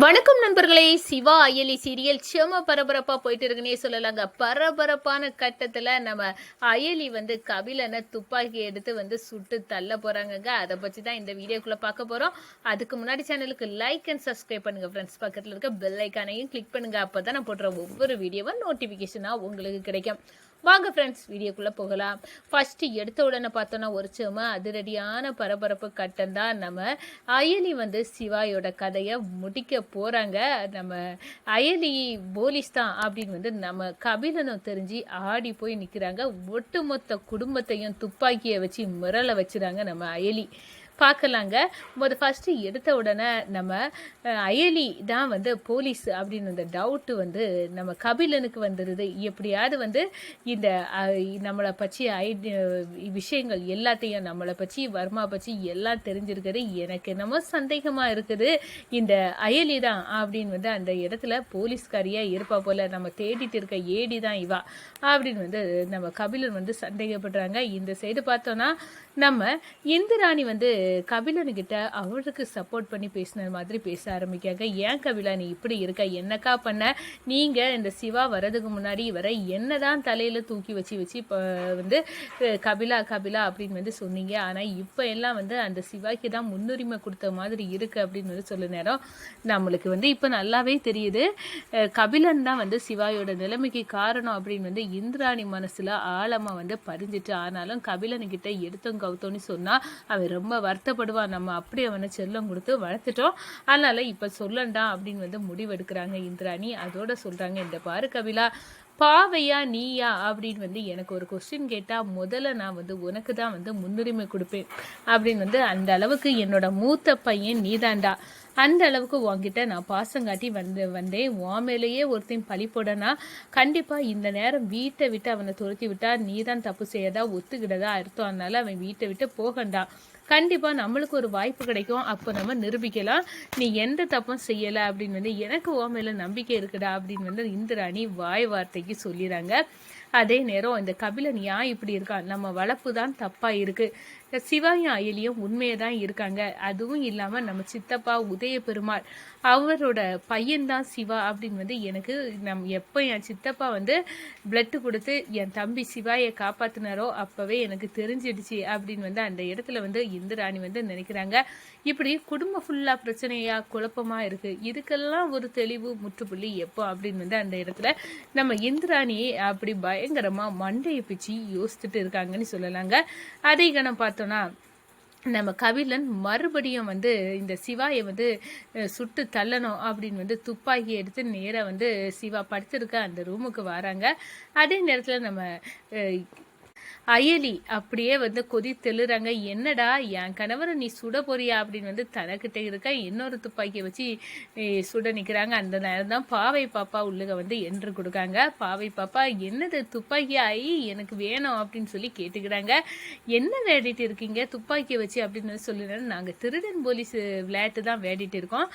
வணக்கம் நண்பர்களே. சிவா அயலி சீரியல் செம பரபரப்பாக போயிட்டு இருக்குன்னே சொல்லலாங்க. பரபரப்பான கட்டத்தில் நம்ம அயலி வந்து கபிலனை துப்பாக்கி எடுத்து வந்து சுட்டு தள்ள போகிறாங்கங்க அதை பற்றி தான் இந்த வீடியோக்குள்ளே பார்க்க போகிறோம் அதுக்கு முன்னாடி சேனலுக்கு லைக் அண்ட் சப்ஸ்கிரைப் பண்ணுங்கள் ஃப்ரெண்ட்ஸ் பக்கத்தில் இருக்க பெல் ஐக்கானையும் கிளிக் பண்ணுங்கள் அப்போ தான் நான் போடுற ஒவ்வொரு வீடியோவும் நோட்டிஃபிகேஷனாக உங்களுக்கு கிடைக்கும். வாங்க ஃப்ரெண்ட்ஸ் வீடியோக்குள்ளே போகலாம். ஃபஸ்ட்டு எடுத்த உடனே பார்த்தோன்னா ஒரு சும்மா அதிரடியான பரபரப்பு கட்டம் தான் நம்ம அயலி வந்து சிவாயோட கதையை முடிக்க போகிறாங்க நம்ம அயலி போலீஸ் தான் அப்படின்னு வந்து நம்ம கபிலனும் தெரிஞ்சு ஆடி போய் நிற்கிறாங்க ஒட்டுமொத்த குடும்பத்தையும் துப்பாக்கியை வச்சு மிரள வச்சுறாங்க நம்ம அயலி. பார்க்கலாங்க. முத ஃபஸ்ட்டு எடுத்த உடனே நம்ம அயலி தான் வந்து போலீஸ் அப்படின்னு அந்த டவுட்டு வந்து நம்ம கபிலனுக்கு வந்துடுது எப்படியாவது வந்து இந்த நம்மளை பற்றி ஐடி விஷயங்கள் எல்லாத்தையும் நம்மளை பற்றி வர்மா பற்றி எல்லாம் தெரிஞ்சிருக்குது. எனக்கு என்னமோ சந்தேகமாக இருக்குது. இந்த அயலி தான் அப்படின்னு வந்து அந்த இடத்துல போலீஸ்காரியாக இருப்பா போல் நம்ம தேடிட்டு இருக்க ஏடி தான் இவா அப்படின்னு வந்து நம்ம கபிலன் வந்து சந்தேகப்படுறாங்க. இந்த சைடு பார்த்தோன்னா நம்ம இந்திராணி வந்து கபிலனுக்கிட்ட அவருக்கு சப்போர்ட் பண்ணி பேசின மாதிரி பேச ஆரம்பிக்காங்க ஏன் கபிலா நீ இப்படி இருக்க? என்னக்கா பண்ண? நீங்கள் இந்த சிவா வர்றதுக்கு முன்னாடி இவரை என்ன தான் தலையில் தூக்கி வச்சு வச்சு இப்போ வந்து கபிலா கபிலா அப்படின்னு வந்து சொன்னீங்க. ஆனால் இப்போ எல்லாம் வந்து அந்த சிவாக்கு தான் முன்னுரிமை கொடுத்த மாதிரி இருக்கு அப்படின்னு வந்து சொல்ல நேரம் நம்மளுக்கு வந்து இப்போ நல்லாவே தெரியுது. கபிலன் தான் வந்து சிவாயோட நிலைமைக்கு காரணம் அப்படின்னு வந்து இந்திராணி மனசில் ஆழமாக வந்து பதிஞ்சிட்டு ஆனாலும் கபிலனுக்கிட்ட எடுத்தோம் கவுத்தோன்னு சொன்னால் அவன் ரொம்ப வருத்தப்படுவான் நம்ம அப்படி அவனை செல்லம் கொடுத்து வளர்த்துட்டோம். அதனால இப்போ சொல்லண்டா அப்படின்னு வந்து முடிவெடுக்கிறாங்க இந்திராணி. அதோட சொல்கிறாங்க இந்த பாரு கபிலா பாவையா நீயா அப்படின்னு வந்து எனக்கு ஒரு கொஸ்டின் கேட்டால் முதல்ல நான் வந்து உனக்கு தான் வந்து முன்னுரிமை கொடுப்பேன் அப்படின்னு வந்து அந்த அளவுக்கு என்னோட மூத்த பையன் நீதாண்டா. அந்த அளவுக்கு உன்கிட்ட நான் பாசம் காட்டி வந்து வந்தேன். உன் மேலேயே ஒருத்தையும் பழி போடனா கண்டிப்பாக இந்த நேரம் வீட்டை விட்டு அவனை துரத்தி விட்டா நீ தான் தப்பு செய்யதா ஒத்துக்கிடதா அர்த்தம். அதனால அவன் வீட்டை விட்டு போகண்டா கண்டிப்பாக நம்மளுக்கு ஒரு வாய்ப்பு கிடைக்கும். அப்போ நம்ம நிரூபிக்கலாம். நீ எந்த தப்பும் செய்யலை அப்படின்னு வந்து எனக்கு உன் மேலே நம்பிக்கை இருக்குடா அப்படின்னு வந்து இந்திராணி வாய் வார்த்தைக்கு சொல்லிடுறாங்க. அதே நேரம் இந்த கபிலன் ஏன் இப்படி இருக்கான் நம்ம வளர்ப்பு தான் தப்பாக இருக்குது சிவாயும் அயலியும் உண்மையை தான் இருக்காங்க. அதுவும் இல்லாமல் நம்ம சித்தப்பா உதய பெருமாள் அவரோட பையன்தான் சிவா அப்படின்னு வந்து எனக்கு நம் எப்போ என் சித்தப்பா வந்து பிளட்டு கொடுத்து என் தம்பி சிவாயை காப்பாற்றினாரோ அப்போவே எனக்கு தெரிஞ்சிடுச்சு அப்படின்னு வந்து அந்த இடத்துல வந்து இந்திராணி வந்து நினைக்கிறாங்க. இப்படி குடும்பம் ஃபுல்லாக பிரச்சனையாக குழப்பமாக இருக்குது இதுக்கெல்லாம் ஒரு தெளிவு முற்றுப்புள்ளி எப்போ அப்படின்னு வந்து அந்த இடத்துல நம்ம இந்திராணி அப்படி பயங்கரமாக மண்டையை பிச்சு யோசித்துட்டு இருக்காங்கன்னு சொல்லலாங்க. அதை கணம் பார்த்தோன்னா நம்ம கபிலன் மறுபடியும் வந்து இந்த சிவாயை வந்து சுட்டு தள்ளணும் அப்படின்னு வந்து துப்பாக்கி எடுத்து நேராக வந்து சிவா படுத்திருக்க அந்த ரூமுக்கு வராங்க. அதே நேரத்தில் நம்ம அயலி அப்படியே வந்து கொதி தெளுறாங்க என்னடா என் கணவரை நீ சுட போறியா? அப்படின்னு வந்து தனக்கிட்ட இருக்க இன்னொரு துப்பாக்கியை வச்சு சுட நிற்கிறாங்க அந்த நேரம் தான் பாவை பாப்பா உள்ளுக வந்து என்று கொடுக்காங்க. பாவை பாப்பா என்னது துப்பாக்கி ஆகி எனக்கு வேணும். அப்படின்னு சொல்லி கேட்டுக்கிறாங்க. என்ன வேடிட்டு இருக்கீங்க? துப்பாக்கியை வச்சு? அப்படின்னு வந்து நாங்கள் திருடன் போலீஸ் விளையாட்டு தான் வேடிட்டு இருக்கோம்.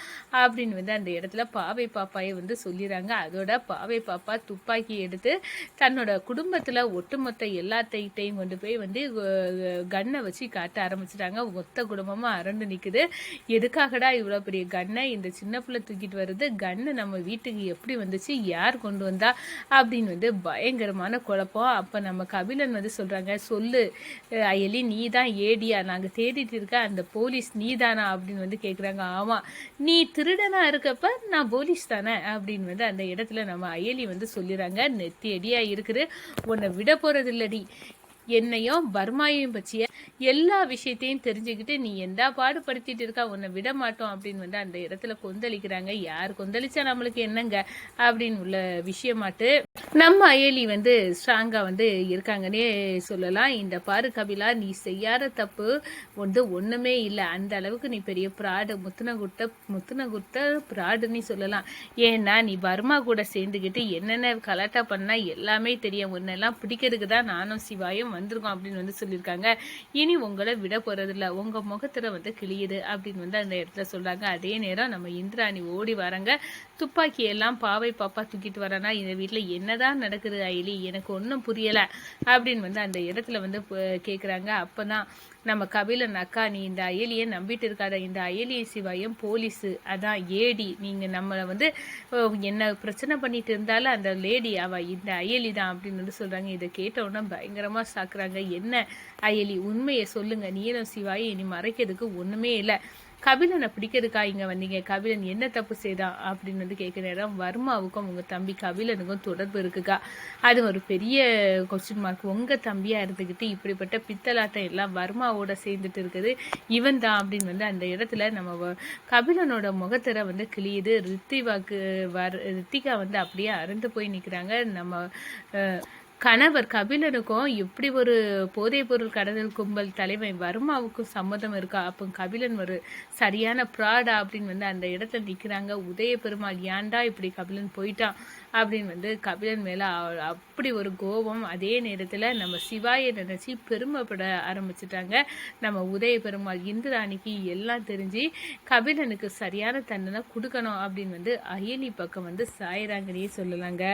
அப்படின்னு வந்து அந்த இடத்துல பாவை பாப்பாயை வந்து சொல்லிடுறாங்க. அதோட பாவை பாப்பா துப்பாக்கி எடுத்து தன்னோட குடும்பத்தில் ஒட்டுமொத்த எல்லாத்தையும் கொண்டு போய் வந்து கன்னை வச்சு காட்ட ஆரம்பிச்சிட்டாங்க. மொத்த குடும்பமாக அரண்டு நிற்குது எதுக்காகடா இவ்வளோ பெரிய கன்னை இந்த சின்ன பிள்ளை தூக்கிட்டு வருது கன்னு நம்ம வீட்டுக்கு எப்படி வந்துச்சு? யார் கொண்டு வந்தா? அப்படின்னு வந்து பயங்கரமான குழப்பம். அப்போ நம்ம கபிலன் வந்து சொல்கிறாங்க சொல்லு அயலி நீ தான் ஏடியா. நாங்கள் தேடிட்டு இருக்க அந்த போலீஸ் நீ தானா அப்படின்னு வந்து கேட்குறாங்க ஆமாம் நீ திருடனாக இருக்கப்ப நான் போலீஸ் தானே? அப்படின்னு வந்து அந்த இடத்துல நம்ம அயலி வந்து சொல்லிடுறாங்க. நெத்தி அடியா இருக்குது. உன்னை விட போகிறது இல்லடி என்னையும் பர்மாயையும் பற்றிய எல்லா விஷயத்தையும் தெரிஞ்சுக்கிட்டு நீ எந்த பாடுபடுத்திட்டு இருக்கா? உன்னை விட மாட்டோம் அப்படின்னு வந்து அந்த இடத்துல கொந்தளிக்கிறாங்க. யார் கொந்தளிச்சா நம்மளுக்கு என்னங்க? அப்படின்னு உள்ள விஷயமாட்டு நம்ம அயலி வந்து ஸ்ட்ராங்காக வந்து இருக்காங்கன்னே சொல்லலாம். இந்த பாரு கபிலா நீ செய்யாத தப்பு வந்து ஒன்றுமே இல்லை. அந்த அளவுக்கு நீ பெரிய ப்ராடு முத்துனகுட்ட முத்துனகுட்ட ப்ராடுன்னு சொல்லலாம். ஏன்னா நீ பர்மா கூட சேர்ந்துக்கிட்டு என்னென்ன கலாட்டா பண்ணால் எல்லாமே தெரியும். ஒன்றெல்லாம் பிடிக்கிறதுக்கு தான் நானும் சிவாயும் வந்திருக்கோம் அப்படின்னு வந்து சொல்லியிருக்காங்க. இனி உங்களை விட போகிறதில்ல உங்கள் முகத்தில் வந்து கிளியுது அப்படின்னு வந்து அந்த இடத்துல சொல்கிறாங்க அதே நேரம் நம்ம இந்திராணி ஓடி வராங்க. துப்பாக்கி எல்லாம் பாவை பாப்பா தூக்கிட்டு வரானா? இந்த வீட்டில் என்னதான் என்னதான் நடக்குது அயலி எனக்கு ஒன்றும் புரியலை. அப்படின்னு வந்து அந்த இடத்துல வந்து கேட்குறாங்க அப்போ தான் நம்ம கபிலன் அக்கா நீ இந்த அயலியை நம்பிட்டு இருக்காத. இந்த அயலியை சிவாயம் போலீஸு. அதான் ஏடி. நீங்கள் நம்மளை வந்து என்ன பிரச்சனை பண்ணிட்டு இருந்தாலும் அந்த லேடி அவ இந்த அயலி தான் அப்படின்னு வந்து சொல்கிறாங்க இதை கேட்டவுடனே பயங்கரமாக சாக்குறாங்க. என்ன அயலி உண்மையை சொல்லுங்க. நீனும் சிவாயை இனி மறைக்கிறதுக்கு ஒன்றுமே இல்லை. கபிலனை பிடிக்கிறதுக்கா இங்கே வந்தீங்க? கபிலன் என்ன தப்பு செய்தான் அப்படின்னு வந்து கேட்குற இடம் வர்மாவுக்கும் உங்கள் தம்பி கபிலனுக்கும் தொடர்பு இருக்குக்கா? அது ஒரு பெரிய கொஸ்டின் மார்க் உங்கள் தம்பியாக இருந்துக்கிட்டு இப்படிப்பட்ட பித்தலாட்டம் எல்லாம் வர்மாவோட சேர்ந்துட்டு இருக்குது. இவன் தான் அப்படின்னு வந்து அந்த இடத்துல நம்ம வ- கபிலனோட முகத்திர வந்து கிளியுது ரித்திவாக்கு வர் ரித்திகா வந்து அப்படியே அறந்து போய் நிற்கிறாங்க நம்ம கணவர் கபிலனுக்கும் எப்படி ஒரு போதைப்பொருள் கடத்தல் கும்பல் தலைவன் வர்மாவுக்கும் சம்மதம் இருக்கா? அப்போ கபிலன் ஒரு சரியான ப்ராடா அப்படின்னு வந்து அந்த இடத்துல நிற்கிறாங்க உதய பெருமாள் ஏன்டா இப்படி கபிலன் போயிட்டான்? அப்படின்னு வந்து கபிலன் மேலே அப்படி ஒரு கோபம் அதே நேரத்தில் நம்ம சிவாயை நினச்சி பெருமைப்பட ஆரம்பிச்சிட்டாங்க. நம்ம உதய பெருமாள் இந்திராணிக்கு எல்லாம் தெரிஞ்சு கபிலனுக்கு சரியான தண்டனை கொடுக்கணும் அப்படின்னு வந்து அயலி பக்கம் வந்து சாயறாங்கன்னே சொல்லலாங்க.